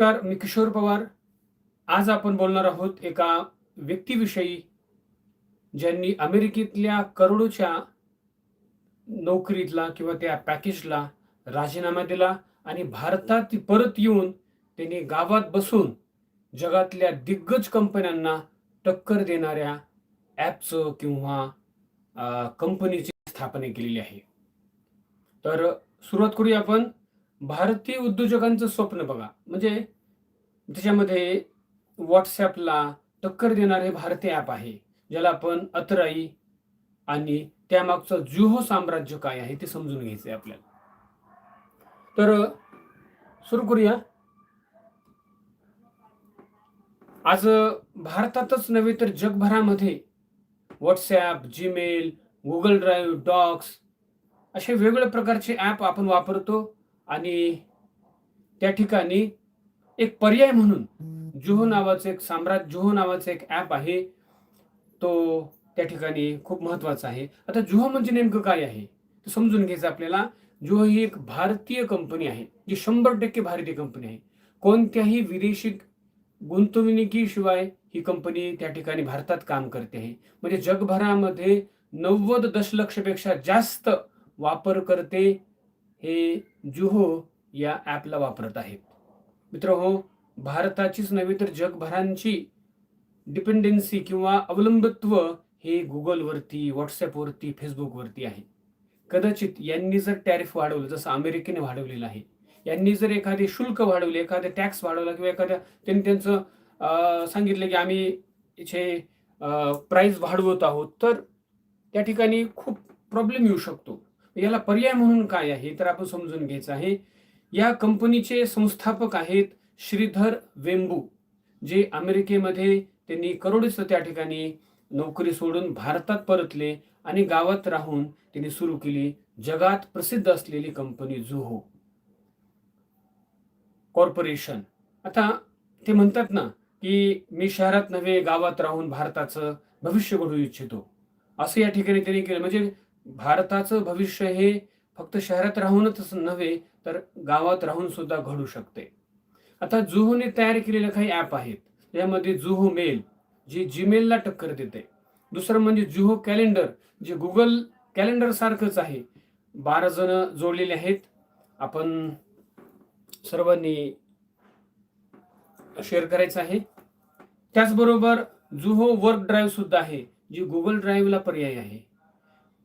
नमस्कार मी किशोर पवार. आज आपण बोलणार आहोत एका व्यक्तीविषयी ज्यांनी अमेरिकेतल्या करोडोच्या नोकरीतला किंवा त्या पॅकेजला राजीनामा दिला आणि भारतात परत येऊन त्यांनी गावात बसून जगातल्या दिग्गज कंपन्यांना टक्कर देणाऱ्या ॲपचं किंवा कंपनीची स्थापना केलेली आहे. तर सुरुवात करूया आपण. भारतीय उद्योजकांचं स्वप्न बघा. म्हणजे त्याच्यामध्ये व्हॉट्सॲपला टक्कर देणारे भारतीय ॲप आहे ज्याला आपण अतराई आणि त्यामागचं जुहो साम्राज्य काय आहे ते समजून घ्यायचं आहे आपल्याला. तर सुरू करूया. आज भारतातच नव्हे तर जगभरामध्ये WhatsApp Gmail Google drive docs असे वेगवेगळ्या प्रकारचे ॲप आपण वापरतो. आणि त्या ठिकाणी एक पर्याय म्हणून जुहो नावाचं एक साम्राज्य जुहो नावाचं एक ॲप आहे. तो त्या ठिकाणी खूप महत्त्वाचा आहे. आता जुहो म्हणजे नेमकं काय आहे? ते समजून घ्यायचं आपल्याला. जुहो ही एक भारतीय कंपनी आहे जी शंभर टक्के भारतीय कंपनी आहे. कोणत्याही विदेशी गुंतवणुकीशिवाय ही कंपनी त्या ठिकाणी भारतात काम करते आहे. म्हणजे जगभरामध्ये नव्वद दशलक्षपेक्षा जास्त वापरकर्ते हे जुहो या ॲपला वापरत आहेत. मित्र हो भारताचीच नव्हे तर जगभरांची डिपेंडन्सी किंवा अवलंबित्व हे गुगलवरती व्हॉट्सॲपवरती फेसबुकवरती आहे. कदाचित यांनी जर टॅरिफ वाढवलं जसं अमेरिकेने वाढवलेलं आहे यांनी जर एखादे शुल्क वाढवले एखादे टॅक्स वाढवला किंवा एखाद्या त्यांनी त्यांचं सांगितलं की आम्ही इथे प्राईज वाढवत आहोत तर त्या ठिकाणी खूप प्रॉब्लेम येऊ शकतो. याला पर्याय म्हणून काय आहे? तर आपण समजून घ्यायचं आहे. या कंपनीचे संस्थापक आहेत श्रीधर वेंबू जे अमेरिकेमध्ये त्यांनी करोडीच त्या ठिकाणी नोकरी सोडून भारतात परतले आणि गावात राहून त्यांनी सुरू केली जगात प्रसिद्ध असलेली कंपनी जुहो कॉर्पोरेशन. आता ते म्हणतात ना की मी शहरात नव्हे गावात राहून भारताचं भविष्य घडवू इच्छितो. असं या ठिकाणी त्यांनी केलं. म्हणजे भारताचं भविष्य हे फक्त शहरात राहूनच नव्हे तर गावात राहून सुद्धा घडू शकते. आता जुहोने तयार केलेले काही ॲप आहेत. यामध्ये जुहो मेल जी जीमेलला टक्कर देते. दुसरं म्हणजे जुहो कॅलेंडर जे गुगल कॅलेंडर सारखंच आहे. बारा जण जोडलेले आहेत. आपण सर्वांनी शेअर करायचं आहे. त्याचबरोबर जुहो वर्क ड्राईव्ह सुद्धा आहे जी गुगल ड्राईव्हला पर्याय आहे.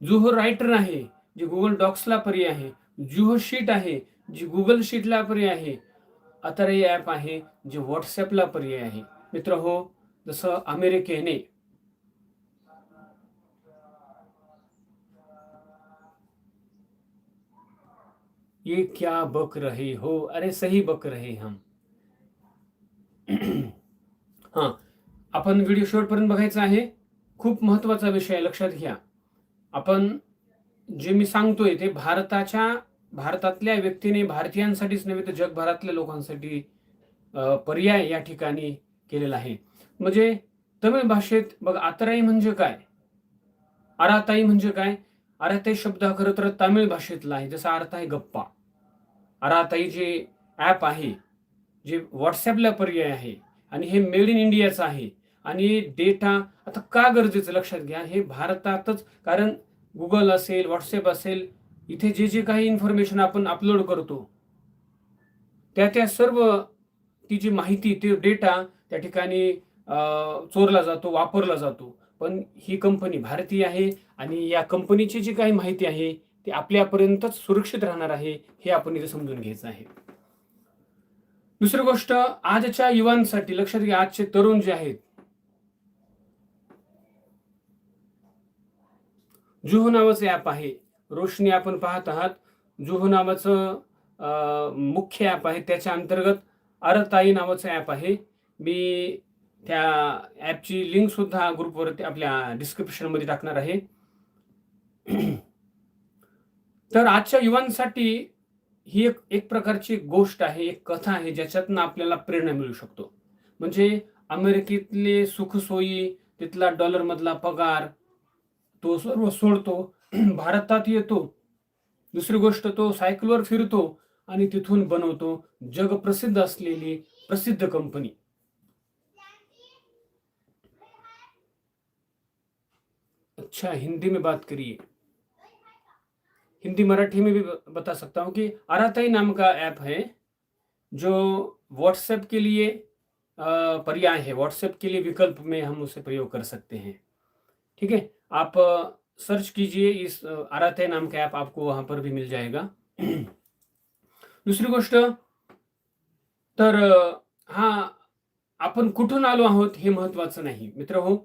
जुहो रायटर आहे जे गुगल डॉक्सला पर्याय आहे जुहो शीट आहे जी गुगल शीटला पर्याय आहे अतरही ॲप आहे जे व्हॉट्सॲपला पर्याय आहे. मित्र हो जसं अमेरिकेने ये क्या बक रहे हो? अरे सही बक रहे हम। हां आपण व्हिडिओ शेवटपर्यंत बघायचा आहे. खूप महत्त्वाचा विषय आहे, लक्षात घ्या. आपण जे मी सांगतोय ते भारताच्या भारतातल्या व्यक्तीने भारतीयांसाठीच नव्हे तर जगभरातल्या लोकांसाठी पर्याय या ठिकाणी केलेला आहे. म्हणजे तमिळ भाषेत बघ आतराई म्हणजे काय? आराताई म्हणजे काय? आराताई शब्द हा खरं तर तामिळ भाषेतला आहे. जसा अर्थ आहे गप्पा. आराताई जे ॲप आहे जे व्हॉट्सॲपला पर्याय आहे आणि हे मेड इन इंडियाचं आहे आणि डेटा आता का गरजेचं? लक्षात घ्या हे भारतातच कारण गुगल असेल व्हॉट्सअप असेल इथे जे जे काही इन्फॉर्मेशन आपण अपलोड करतो त्या त्या सर्व ती जी माहिती ते डेटा त्या ठिकाणी चोरला जातो वापरला जातो. पण ही कंपनी भारतीय आहे आणि या कंपनीची जी काही माहिती आहे ती आपल्यापर्यंतच सुरक्षित राहणार आहे हे आपण इथे समजून घ्यायचं आहे. दुसरी गोष्ट आजच्या युवांसाठी लक्षात घ्या आजचे तरुण जे आहेत जुहो नावाचं ॲप आहे. रोशनी आपण पाहत आहात. जुहो नावाचं मुख्य ॲप आहे. त्याच्या अंतर्गत अरताई नावाचं ॲप आहे. मी त्या ॲपची लिंक सुद्धा ग्रुपवरती आपल्या डिस्क्रिप्शनमध्ये टाकणार आहे. तर आजच्या युवांसाठी ही एक एक प्रकारची गोष्ट आहे एक कथा आहे ज्याच्यातनं आपल्याला प्रेरणा मिळू शकतो. म्हणजे अमेरिकेतले सुखसोयी तिथला डॉलरमधला पगार तो सर्व सोडतो. भारतात येतो. दुसरी गोष्ट तो सायकलवर फिरतो आणि तिथून बनवतो जगप्रसिद्ध असलेली प्रसिद्ध कंपनी. अच्छा हिंदी में बात करिए. हिंदी मराठी में भी बता सकता हूँ कि आराताई नाम का ऐप है, जो व्हाट्सएप के लिए पर्याय है। व्हाट्सएप के लिए विकल्प में हम उसे प्रयोग कर सकते हैं। ठीक है? आप सर्च कीजिए इस अ, नाम का ऐप आपको वहां पर भी मिल जाएगा। दुसरी गोष्ट तर हा आपण कुठून आलो आहोत हे महत्वाचं नाही. मित्र हो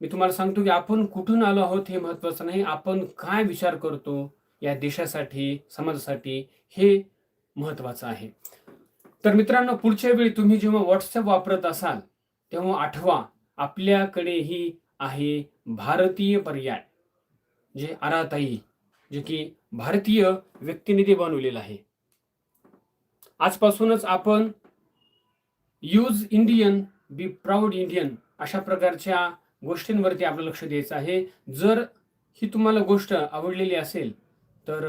मी तुम्हाला सांगतो की आपण कुठून आलो आहोत हे महत्वाचं नाही. आपण काय विचार करतो या देशासाठी समाजासाठी हे महत्वाचं आहे. तर मित्रांनो पुढच्या वेळी तुम्ही जेव्हा व्हॉट्सअप वापरत असाल तेव्हा आठवा आपल्याकडेही आहे भारतीय पर्याय जे आराताई जे की भारतीय व्यक्तिनिधी बनवलेलं आहे. आजपासूनच आपण use Indian be proud Indian अशा प्रकारच्या गोष्टींवरती आपलं लक्ष द्यायचं आहे. जर ही तुम्हाला गोष्ट आवडलेली असेल तर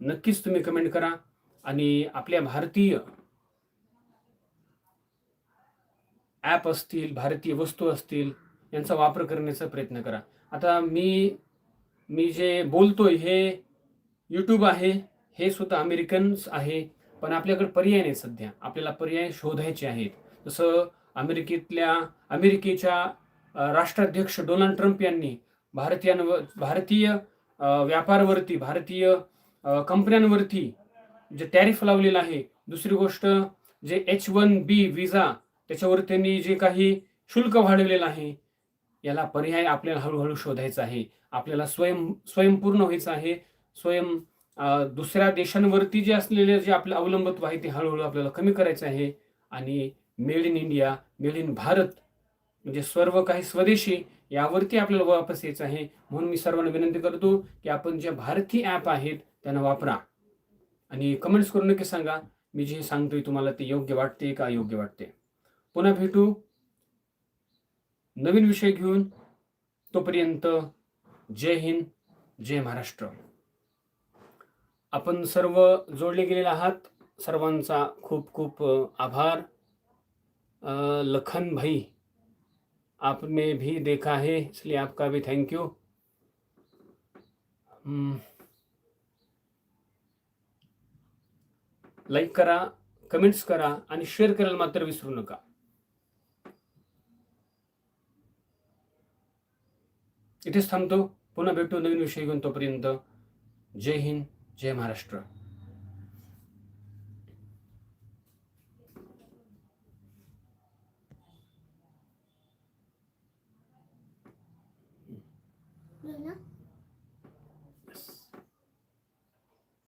नक्कीच तुम्ही कमेंट करा आणि आपल्या भारतीय ॲप असतील भारतीय वस्तू असतील यांचा वापर करण्याचा प्रयत्न करा. आता मी मी जे बोलतोय हे यूट्यूब आहे हे सुद्धा अमेरिकन्स आहे पण आपल्याकडे पर्याय नाही सध्या. आपल्याला पर्याय शोधायचे आहेत. जसं अमेरिकेतल्या अमेरिकेच्या राष्ट्राध्यक्ष डोनाल्ड ट्रम्प यांनी भारतीयांवर भारतीय व्यापारवरती भारतीय कंपन्यांवरती जे टॅरिफ लावलेलं आहे दुसरी गोष्ट जे एच वन बी विजा त्याच्यावर त्यांनी जे काही शुल्क वाढवलेलं आहे याला पर्याय आपल्याला हळूहळू शोधायचा आहे. आपल्याला स्वयं स्वयंपूर्ण व्हायचं आहे. स्वयं दुसऱ्या देशांवरती जे असलेले जे आपलं अवलंबत्व आहे ते हळूहळू आपल्याला कमी करायचं आहे. आणि made in India made in Bharat म्हणजे सर्व काही स्वदेशी यावरती आपल्याला वापस यायचं आहे. म्हणून मी सर्वांना विनंती करतो की आपण जे भारतीय ॲप आहेत त्यांना वापरा. आणि कमेंट्स करून नक्की सांगा. मी जे सांगतोय तुम्हाला ते योग्य वाटते का अयोग्य वाटते? पुन्हा भेटू. नवीन विषय घेऊन तोपर्यंत जय हिंद जय महाराष्ट्र. आपण सर्व जोडले गेलेले आहात. सर्वांचा खूप खूप आभार. लखन भाई आपने भी देखा है इसलिए आपका भी थैंक यू लाईक करा कमेंट्स करा आणि शेअर करायला मात्र विसरू नका. इथेच थांबतो पुन्हा भेटू नवीन विषय घेऊन तोपर्यंत जय हिंद जय महाराष्ट्र। Luna?